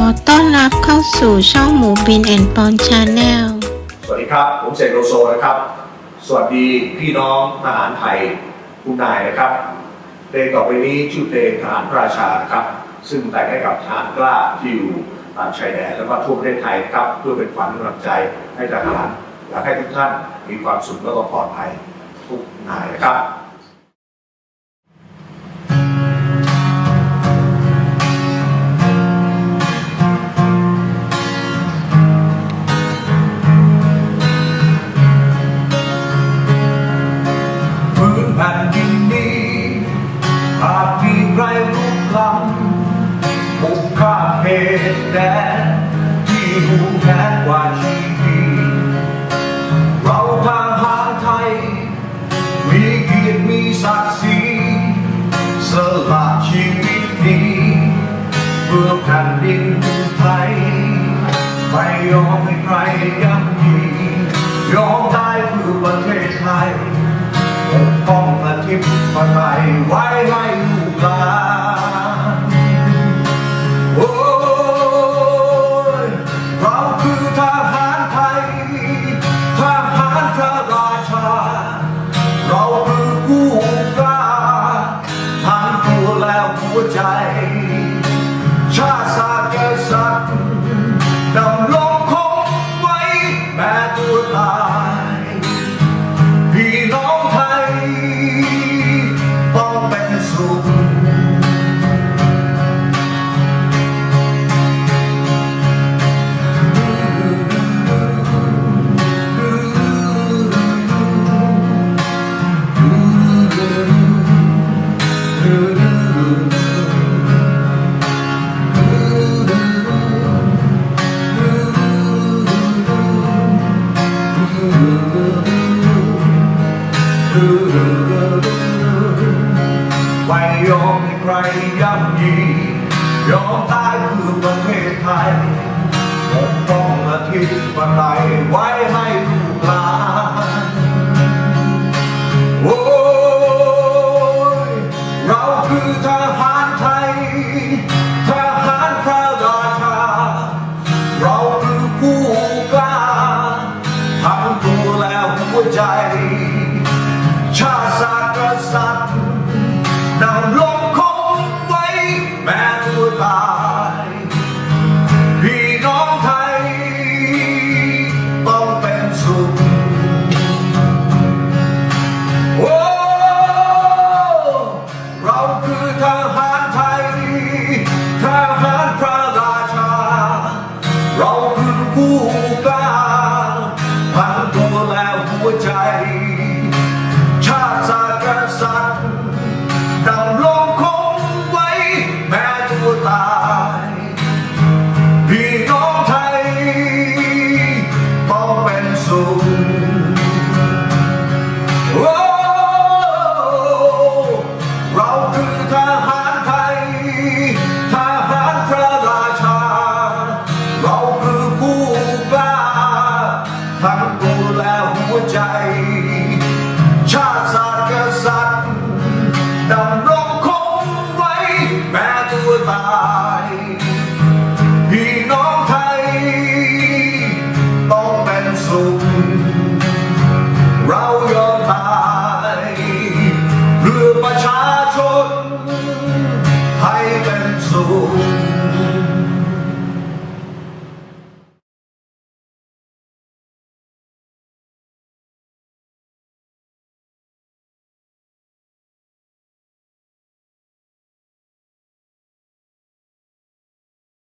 อต้อนรับเข้าสู่ช่องหมูบินแอนปอนชาแนล สวัสดีครับ ผมเสกโลโซนะครับ สวัสดีพี่น้องทหารไทยผู้นายนะครับเพลงต่อไปนี้ชื่อเพลงทหารพระราชานะครับ ซึ่งแต่งให้กับทหารกล้าที่อยู่ตามชายแดนแล้วก็ทั่วประเทศไทยนะครับ เพื่อเป็นขวัญกำลังใจให้ทหารอยากให้ทุกท่านมีความสุขและก็ปลอดภัยทุกนายนะครับ ที่แค้นกว่าชีวิตเราทหารไทย มีเกียรติมีศักดิ์ศรีสละชีวิตนี้เพื่อแผ่นดินไทยไม่ยอมให้ใครย่ำยียอมตายเพื่อประเทศไทยปกป้องอาทิตย์มาไทยไว้ให้ หัวใจ ไม่ยอมให้ใครย่ำยียอมตายเพื่อประเทศไทยปกป้องอาทิตย์ปันไหนไว้ให้ และหัวใจ ชาติศาสตร์กษัตริย์ดำรงคงไว้แม้ตัวตายพี่น้องไทย ต้องเป็นสุข